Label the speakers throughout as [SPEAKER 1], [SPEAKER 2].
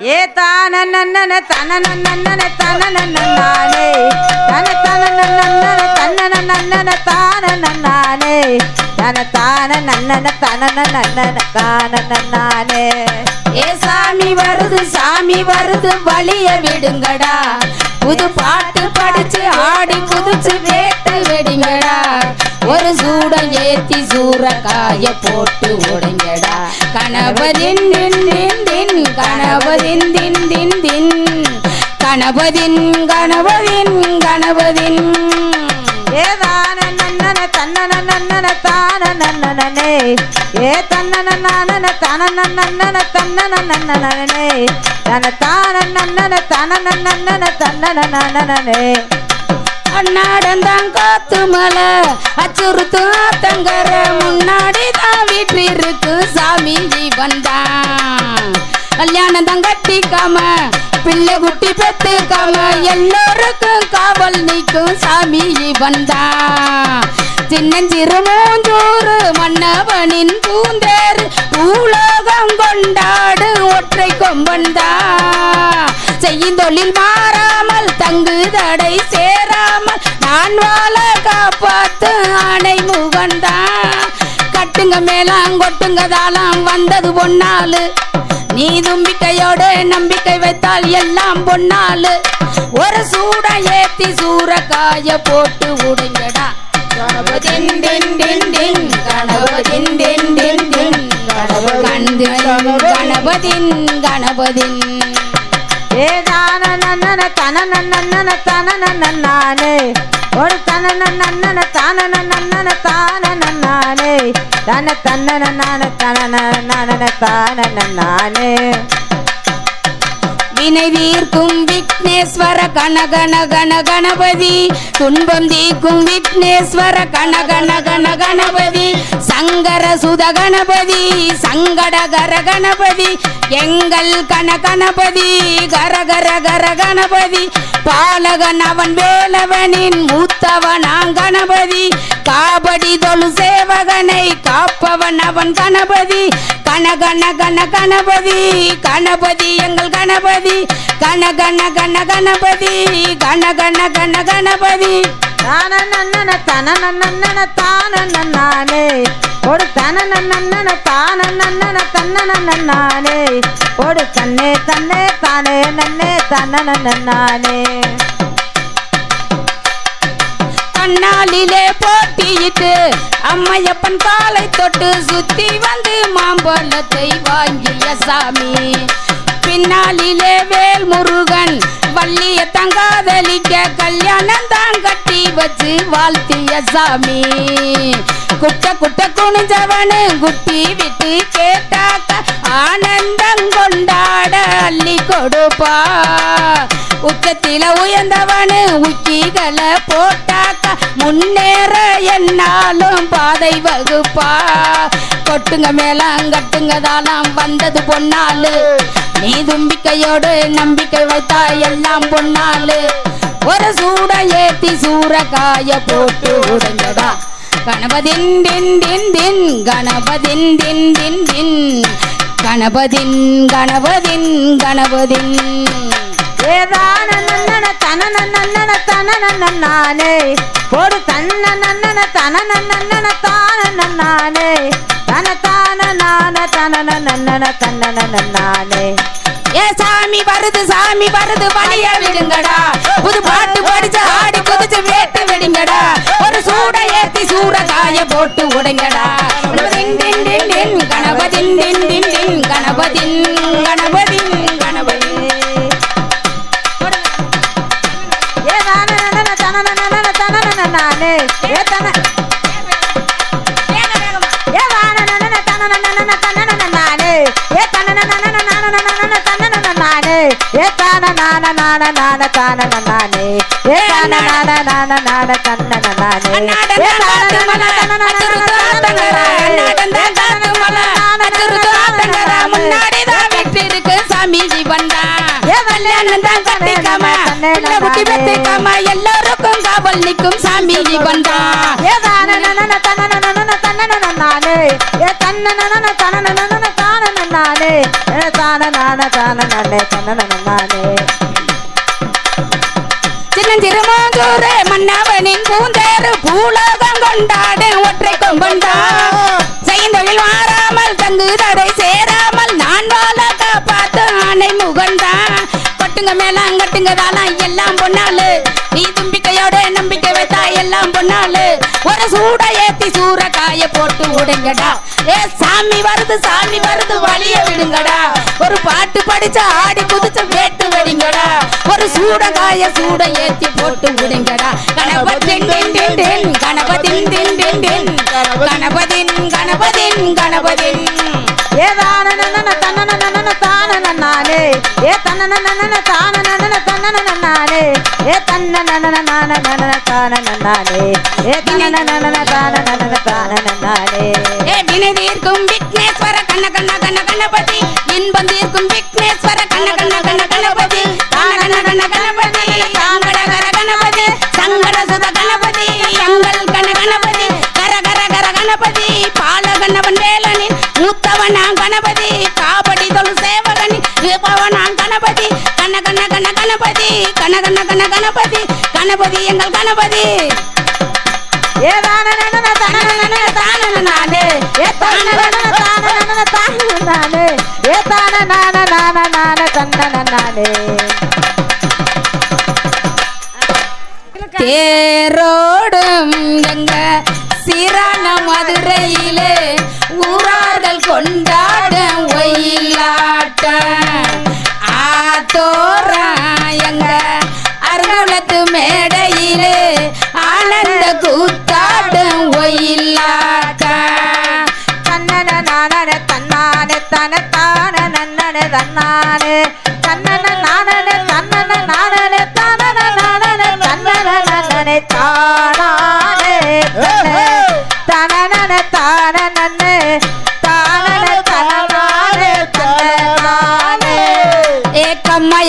[SPEAKER 1] ஏ தான நன்னன தன நன்னன தன நன்னானே தன தன நன்னன தன்ன நன்னன தான நன்னானே தன தான நன்னன தன நன்னன தான நன்னானே
[SPEAKER 2] ஏ சாமி வருது சாமி வருது வழிய விடுங்கடா புது பாட்டு படிச்சு ஆடி குதிச்சு வேட்டு வெடிங்கடா ஒரு சூடம் ஏத்தி சூறக்காய போட்டு உடைங்கடா கணபதின் தின் தின் தின் கணபதின் தின் தின் தின். கணபதின் கணபதின் கணபதின்.
[SPEAKER 1] ஏ தான நன்னன தன்ன நன்னன தான நன்னனே ஏ தன்னன நானன தன நன்னன தன்ன நன்னனே தன தான நன்னன தன நன்னன தன்ன நன்னனே
[SPEAKER 2] அண்ணாடந்தான் காத்து மலை அச்சுறுத்து தங்கர முன்னாடி தான் வீட்டிற்கு சாமி ஜீவன் தான் கல்யாணம் தான் கட்டிக்காம பிள்ளை குட்டி பெத்துக்காம எல்லோருக்கும் காவல் நிற்கும் சாமி ஜீவன் தான் சின்னஞ்சிறு மூஞ்சூறு மன்னவனின் பூந்தேர் பூலோகம் கொண்டாடு ஒற்றை கொம்பன் தான் செய்யும் தொழில் மாறாமல் தங்கு தடை சே வாழ காப்பாத்து ஆணை முகந்தான். கட்டுங்க மேலாம் கொட்டுங்க தாளாம் வந்தது பொன்னாலு நீ தும்பிக்கையோடு நம்பிக்கை வைத்தால் எல்லாம் பொன்னாலு ஒரு சூட ஏத்தி சூறக்காய போட்டு உடைங்கடா. கணபதின் தின் தின் தின் கணபதின் கணபதின் கணபதின்.
[SPEAKER 1] ஏ தான நன்னன தன நன்னன தன நன்னானே ஒரு தன நன்னன தான நன்னன தான நன்னானே தன தன்ன நான தன நன்னன தான நன்னானே
[SPEAKER 2] வினை தீர்க்கும் விக்னேஸ்வர கணகண கண கணபதி. துன்பம் தீக்கும் விக்னேஸ்வர கணகண கண கணபதி. சங்கர சுத கணபதி சங்கடகர கணபதி எங்கள் கண கணபதி கரகர கர கணபதி. பாலகன் அவன் வேலவனின் மூத்தவனாங் கணபதி. காபடி தொழு சேவகனை காப்பவன் அவன் கணபதி கன கன கன கணபதி கணபதி எங்கள் கணபதி கன கன கணபதி கணகண கண கணபதி
[SPEAKER 1] தான நன்னன தன நன்னன தான நன்னானே ஒரு தன நன்னன தான நன்னன தன்ன நன்னானே ஒரு தன்னே தன்னே தானே நன்னே தன்ன நன்னானே
[SPEAKER 2] கண்ணாலிலே போட்டியிட்டு அம்மையப்பன் காலை தொட்டு சுத்தி வந்து மாம்பழத்தை வாங்கிய சாமி. பின்னாலிலே வேல் முருகன் வள்ளிய தங்காதலிக்க கல்யாணம் தான் கட்டி வச்சு வாழ்த்திய சாமி. குட்ட குட்ட குனிஞ்சவனு குட்டி விட்டு கேட்டாக்க ஆனந்தம் கொண்டாட அள்ளி கொடுப்பா. உச்சத்தில உயர்ந்தவனு உச்சிகளை போட்டாக்க முன்னேற என்னாலும் பாதை வகுப்பா. கொட்டுங்க மேலாம் கட்டுங்க தாளாம் வந்தது பொன்னாலு நீ தும்பிக்கையோடு நம்பிக்கை வைத்தா எல்லாம் பொன்னாலு ஒரு சூட ஏத்தி சூறக்காய போட்டு உடைஞ்சடா கணபதின் தின் தின் தின் கணபதின் தின் தின் தின் கணபதின் கணபதின் கணபதின்.
[SPEAKER 1] ஏதான நன்னன தன நன்னன தன நன்னானே ஒரு தன்ன நன்னன தன நன்னன தான நன்னானே தன தான நான தன நன்னன தன்ன நன்னானே
[SPEAKER 2] ஏ சாமி வருது சாமி வருது வழிய விடுங்கடா. புது பாட்டு படிச்சு ஆடி குதிச்சு வேட்டு விடுங்கடா. ஒரு சூட ஏத்தி சூட காய போட்டு உடைங்கடா.
[SPEAKER 1] நான நான தான நன்னானே ஏ தான நான நான நான தன நன்னானே ஏ தான நான தன
[SPEAKER 2] முன்னாடி எல்லாருக்கும் காவல் நிற்கும் சாமி ஜீவன்
[SPEAKER 1] ஏதான நன்னன தன நன்னன தன நன்னானே ஏ தன்ன தன தான நானே தான நான தான நானே தன்ன நானே
[SPEAKER 2] சின்னஞ்சிறுமாங்கூரு மன்னவனின் பூந்தேறு பூலோகம் கொண்டாடு ஒற்றை கொம்பண்டா செய்தொழில் மாறாமல் தங்கு தடை சேராமல் நான் வாழ காப்பாத்து ஆணை முகண்டா கொட்டுங்க மேலாம் கட்டுங்க தாளாம் எல்லாம் பொன்னாலு நீ தும்பிக்கையோட நம்பிக்கை வைத்தா எல்லாம் பொன்னாலு ஒரு சூடைய கட்டி சூற காய போட்டு விடுங்கடா ஏ சாமி வருது சாமி வருது வழிய விடுங்கடா. ஒரு பாட்டு படிச்ச ஆடி குதிச்சு வேட்டு வெடிங்கடா. ஒரு சூட காய சூட ஏத்தி போட்டு விடுங்கடா. கணபதின் கணபதின் கணபதின் கணபதின் கணபதின்
[SPEAKER 1] ஏதான நானே. ஏ தன்ன நன தான நன தன்ன நானே ஏ தன்ன நன நான நன தான நானே ஏ தன்ன நன தான தான
[SPEAKER 2] ஏ வினை தீர்க்கும் விக்னேஸ்வர கண்ண கண்ண கண்ண கணபதி இன்பம் தீர்க்கும் விக்னேஸ்வர கண்ண கண்ண கண்ண கணபதி கண்ண கண்ண கண்ண கணபதி கணபதி கண்ண கண்ண கண்ண கணபதி கணபதி எங்கள் கணபதி
[SPEAKER 1] ஏ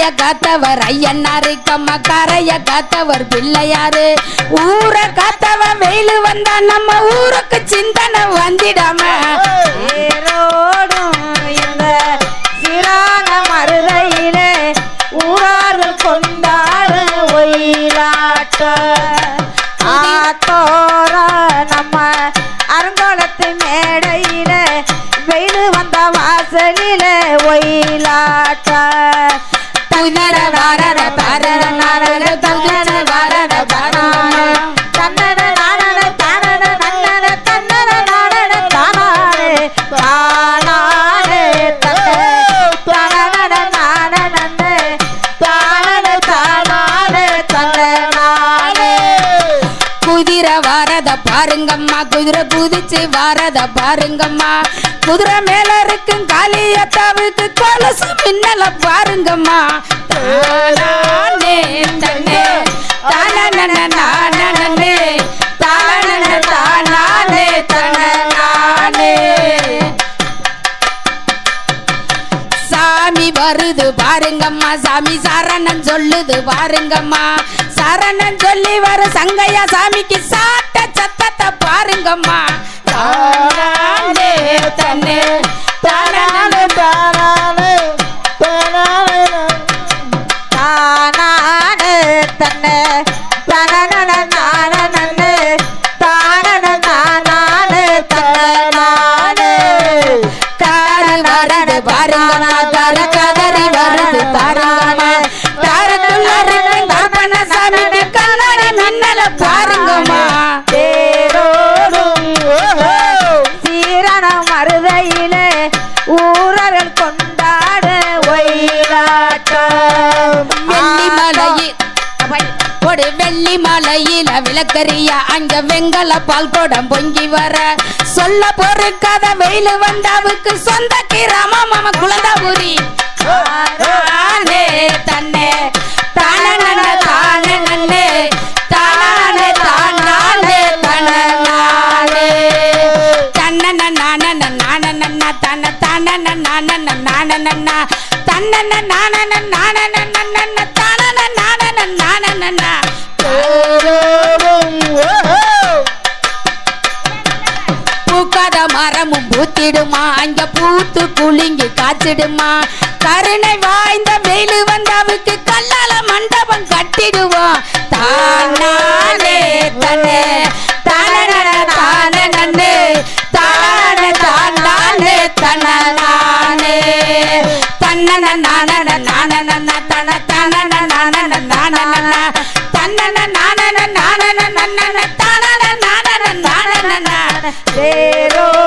[SPEAKER 2] ஏக்கம்மைய காத்தவர் ஐயனாரு கம்ம கரைய காத்தவர் பிள்ளையாரு. ஊர காத்தவன் வெயில் வந்தா நம்ம ஊருக்கு சிந்தனை வந்திடாம.
[SPEAKER 1] தேரோடும் இந்த சிறான மருதையிலே ஊரார்கள் கொண்டாடு ஒயிலாட்ட. ஆத்தோர நம்ம அருங்கோலத்து மேடையில வெயில் வந்த வாசலில ஒயிலாட்ட.
[SPEAKER 2] புதிர வரத பரத நரத புதிர வரத பரத
[SPEAKER 1] தன்னன நானன தானன நன்னன தன்னன நானன தானானே தானானே தன்னே தானன நானனன்னே தானன தானானே தன்னனானே
[SPEAKER 2] குதிரை வரத பாருங்கம்மா குதிரை குதிச்சு வரத பாருங்கம்மா. குதிரை மேல இருக்கும் காளியத்தாவுக்கு கொலசு மின்னல பாருங்கம்மா. தானானே தன்னே தானனன நானனனே தானனன தானானே சாமி வருது பாருங்கம்மா சாமி சாரணன் சொல்லுது பாருங்கம்மா. சரணன் சொல்லி வர சங்கையா சாமிக்கு சாட்ட சத்தத்தை பாருங்கம்மா. தானே தன்னே தானே விளக்கறியா அங்க வெங்கல பால் குடம் பொங்கி வர. சொல்ல பொறுக்காத வெயில் வந்தாவுக்கு சொந்த கிராமம் மாம குழந்தாபுரி தானே தன்னே தானன தானே தானே தானே தனனானே தன்னன நானன நானன தன தனன நானன நானன தன்னன நானன நானன குலுங்கி காத்திடுமா? கருணை வாய்ந்த வெயில் வந்தவுக்கு கல்லால மண்டபம் கட்டிடுவோம். தானானே தன்னே தானே தானே நன்னே தானே தன தன்னானே தன்னன நானன நானன தன தனன நானன நானன தன்னன நானன நானன நன்னன தனன நானன நானன
[SPEAKER 1] தேரோடும்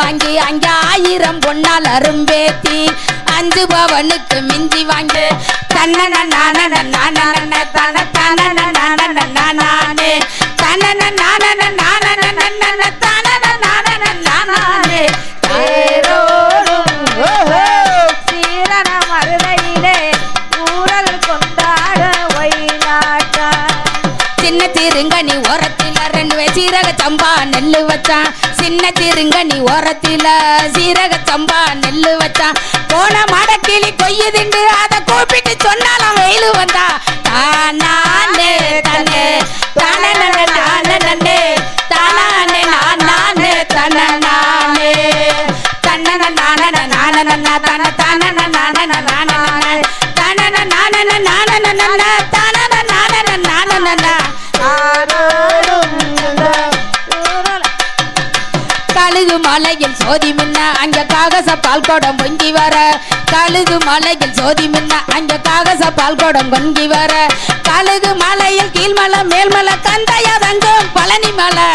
[SPEAKER 2] வாங்கி அங்க ஆயிரம் பொன்னால் அரும்பேத்தி. அஞ்சு பவனுக்கு மிஞ்சி வாங்கி. தன்னன நானன நானன தன தனன நானன நானே தனன நானன நானன சீரக சம்பா நெல்லு வச்சான் சின்ன திருங்கனி ஓரத்தில சீரக சம்பா நெல்லு வச்சான் போன கிளி கொய்யுதுண்டு அத கூப்பிட்டு சொன்னாலும் வெயில் வந்தா தானே தன்னே தானே நானே நன்னே தானே நானே தன நானே தன்னன நானன நானன தன சோதி மின்ன அங்க காகச பால் குடம் பொங்கி வர. கழுகு மலையில் சோதி மின்ன அங்க காகச பால் குடம் பொங்கி வர. கழுகு மலையில் கீழ்மலை மேல்மலை கந்தையா தங்கும் பழனி மலை